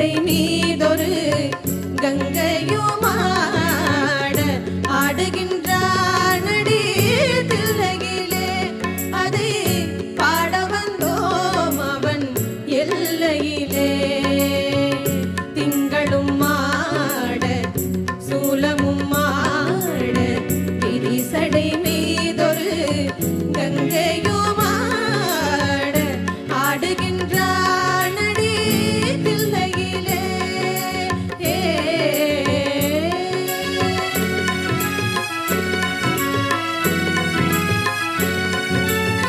கடை மீதொரு கங்கையுமாட ஆடுகின்றானடி தில்லையிலே. அதை பாட வந்தோம் அவன் எல்லையிலே. திங்களும் மாட சூலமும் மாட பிரிசடை மீதொரு